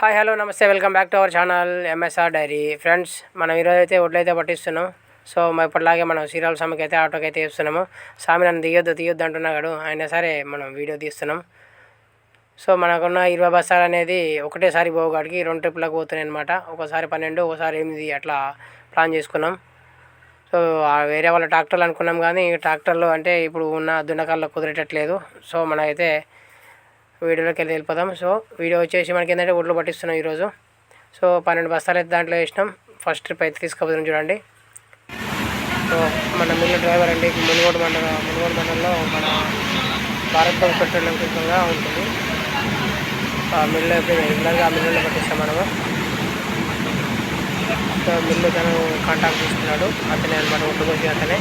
Hi hello నమస్తే welcome back to our channel MSR diary friends మనం ఈరోజు అయితే ఒడ్లైతే పట్టిస్తున్నాం. సో మా ఇప్పటిలాగే మనం సీరియల్ స్వామికి అయితే ఆటోకి అయితే ఇస్తున్నాము స్వామి నన్ను తీయొద్దు తీయొద్దు అంటున్నాడు అయినా సరే మనం వీడియో తీస్తున్నాం. సో మనకున్న ఇరవై బస్సాలు అనేది ఒకటేసారి పోగాడికి రెండు ట్రిప్లకు పోతున్నాయి అనమాట ఒకసారి పన్నెండు ఒకసారి ఎనిమిది అట్లా ప్లాన్ చేసుకున్నాం. సో వేరే వాళ్ళ ట్రాక్టర్లు అనుకున్నాం కానీ ట్రాక్టర్లు అంటే ఇప్పుడు ఉన్న దున్నకాల్లో కుదిరేటట్లేదు. సో మనకైతే వీడియోలోకి వెళ్ళి వెళ్ళిపోదాం. సో వీడియో వచ్చేసి మనకి ఏంటంటే ఒడ్లు పట్టిస్తున్నాం ఈరోజు. సో పన్నెండు బస్తాలు అయితే దాంట్లో వేసినాం. ఫస్ట్ ట్రిప్ అయితే తీసుకుపోతున్నాం చూడండి. సో మన మిల్లు డ్రైవర్ అండి మునుగోడు మండలం మునుగోడు మండలంలో మన భారత్ బంక్ పెట్రోలియం కింద ఉంటుంది. ఆ మిల్లు రెగ్యులర్గా ఆ మిల్లులో పట్టిస్తాం మనము. సో మిల్లు తను కాంటాక్ట్ తీసుకున్నాడు అతనే అనమాట ఒడ్డు అతనే.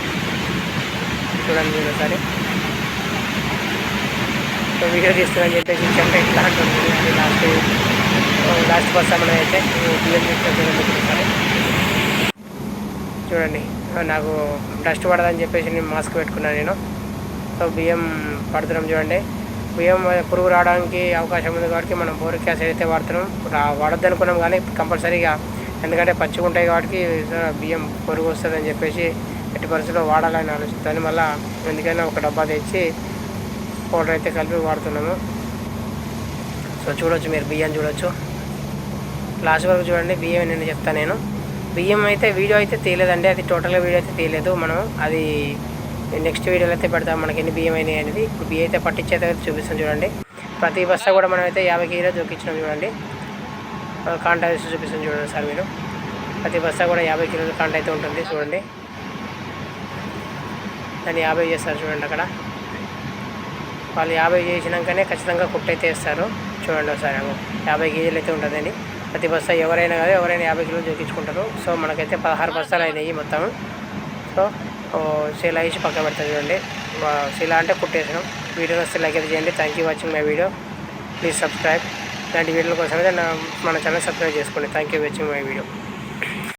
చూడండి మీరు ఒకసారి సో వీడియో తీస్తుందని చెప్పేసి చెంట ఇట్లా అంటుంది అది లాస్ట్ లాస్ట్ బస్ సమయం అయితే చూడండి నాకు డస్ట్ పడదని చెప్పేసి నేను మాస్క్ పెట్టుకున్నాను నేను. సో బియ్యం పడుతున్నాం చూడండి. బియ్యం పురుగు రావడానికి అవకాశం ఉంది కాబట్టి మనం బోరిక్ యాసిడ్ అయితే వాడుతున్నాం. వాడద్దు అనుకున్నాం కానీ కంపల్సరీగా ఎందుకంటే పచ్చిగా ఉంటాయి కాబట్టి బియ్యం పొరుగు వస్తుందని చెప్పేసి ఎట్టి పరిస్థితుల్లో వాడాలని ఆలోచిస్తాను. మళ్ళీ ఎందుకైనా ఒక డబ్బా తెచ్చి పౌడర్ అయితే కలిపి వాడుతున్నాము సో చూడొచ్చు మీరు బియ్యం చూడొచ్చు. లాస్ట్ వరకు చూడండి బియ్యం నేను చెప్తాను నేను. బియ్యం అయితే వీడియో అయితే తీయలేదండి అది టోటల్గా వీడియో అయితే తీయలేదు. మనం అది నెక్స్ట్ వీడియోలో అయితే పెడతాం మనకి ఎన్ని బియ్యం అయినాయి అనేది. ఇప్పుడు బియ్యం అయితే పట్టించేది చూపిస్తాం చూడండి. ప్రతి బస్తా కూడా మనం అయితే యాభై కేజీలో చూపించినాం చూడండి. కాంటా వేసి చూపిస్తాం చూడండి సార్ మీరు. ప్రతి బస్తా కూడా యాభై కిలోల కాంట అయితే ఉంటుంది చూడండి. దాన్ని యాభై చేస్తారు చూడండి అక్కడ. వాళ్ళు యాభై చేసినాకనే ఖచ్చితంగా కుట్టు అయితే వేస్తారు. చూడండి ఒకసారి యాభై కేజీలు అయితే ఉంటుందండి. ప్రతి బస్తా ఎవరైనా కాదు ఎవరైనా యాభై కిలోలు చూపించుకుంటారు సో మనకైతే పదహారు బస్తాలు అయినాయి మొత్తం. సో శిలా వేసి పక్కన పెడతాం చూడండి. శిలా అంటే కుట్టేసాం వీడియో వస్తే లైక్ అయితే చేయండి. Thank you watching my video please subscribe ఇలాంటి వీడియోల కోసం అయితే మన ఛానల్ సబ్స్క్రైబ్ చేసుకోండి. Thank you watching my video